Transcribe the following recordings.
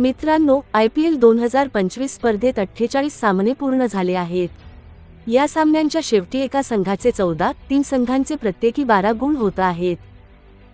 मित्रांनो I P L दोन हजार पंचवीस स्पर्धेत अठ्ठेचाळीस सामने पूर्ण झाले आहेत. या सामन्यांच्या शेवटी एका संघाचे चौदा तीन संघांचे प्रत्येकी बारा गुण होत आहेत.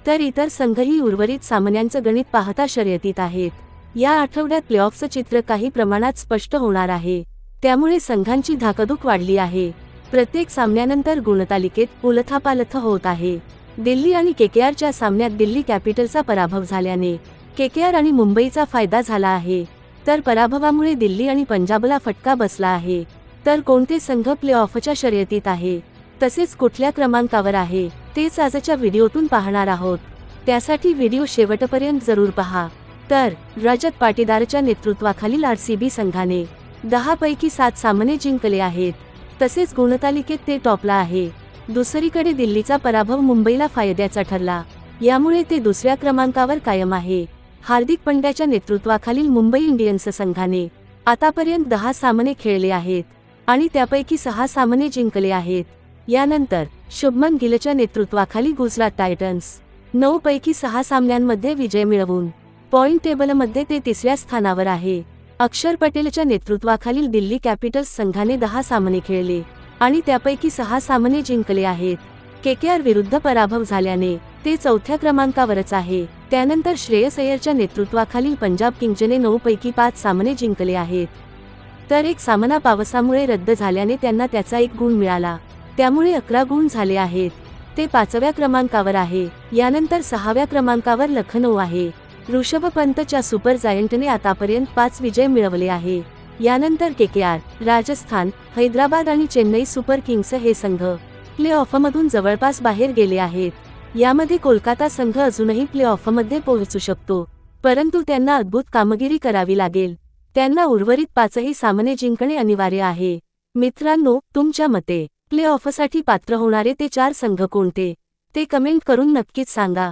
तर इतर संघही उर्वरित सामन्यांचं गणित पाहता शर्यतीत आहेत. या आठवड्यात प्लेऑफचं चित्र काही प्रमाणात स्पष्ट होणार आहे. त्यामुळे संघांची धाकधूक वाढली आहे. प्रत्येक सामन्यानंतर गुणतालिकेत उलथापालथ होत आहे. दिल्ली आणि केकेआरच्या सामन्यात दिल्ली कॅपिटलचा पराभव झाल्याने केकेआर आणि मुंबईचा फायदा झाला आहे. तर पराभवामुळे दिल्ली आणि पंजाबला फटका बसला आहे. तर कोणते संघ प्ले ऑफच्या शर्यतीत आहे? तसेच कुठल्या क्रमांकावर आहे? तेच आजच्या व्हिडिओतून पाहणार आहोत. त्यासाठी व्हिडिओ शेवटपर्यंत जरूर पहा. तर रजत पाटीदारच्या नेतृत्वाखालील आरसीबी संघाने दहा पैकी सात सामने जिंकले आहेत. तसेच गुणतालिकेत ते टॉपला आहे. दुसरीकडे दिल्लीचा पराभव मुंबईला फायद्याचा ठरला. यामुळे ते दुसऱ्या क्रमांकावर कायम आहे. हार्दिक पंड्याच्या नेतृत्वाखालील मुंबई इंडियन्स संघाने आतापर्यंत दहा सामने खेळले आहेत आणि त्यापैकी सहा सामने जिंकले आहेत. यानंतर शुभमन गिलच्या नेतृत्वाखाली गुजरात टायटन्स नऊ पैकी सहा सामन्यांमध्ये विजय मिळवून पॉइंट टेबलमध्ये ते तिसऱ्या स्थानावर आहे. अक्षर पटेलच्या नेतृत्वाखालील दिल्ली कॅपिटल्स संघाने दहा सामने खेळले आणि त्यापैकी सहा सामने जिंकले आहेत. केकेआर विरुद्ध पराभव झाल्याने ते चौथ्या क्रमांकावरच आहे. त्यानंतर श्रेयस अय्यरच्या नेतृत्वाखालील पंजाब किंग्जने नऊ पैकी पाच सामने जिंकले आहेत. तर एक सामना पावसामुळे रद्द झाल्याने त्यांना त्याचा एक गुण मिळाला. त्यामुळे अकरा गुण झाले आहेत. ते पाचव्या क्रमांकावर आहे. यानंतर सहाव्या क्रमांकावर लखनौ आहे. ऋषभ पंतच्या सुपर जायंटने आतापर्यंत पाच विजय मिळवले आहे. यानंतर केकेआर राजस्थान हैदराबाद आणि चेन्नई सुपर किंग्स हे संघ प्ले ऑफमधून जवळपास बाहेर गेले आहेत. यामध्ये कोलकाता संघ अजूनही प्ले ऑफमध्ये पोहोचू शकतो परंतु त्यांना अद्भुत कामगिरी करावी लागेल. त्यांना उर्वरित पाचही सामने जिंकणे अनिवार्य आहे. मित्रांनो तुमच्या मते प्ले ऑफसाठी पात्र होणारे ते चार संघ कोणते? ते कमेंट करून नक्कीच सांगा.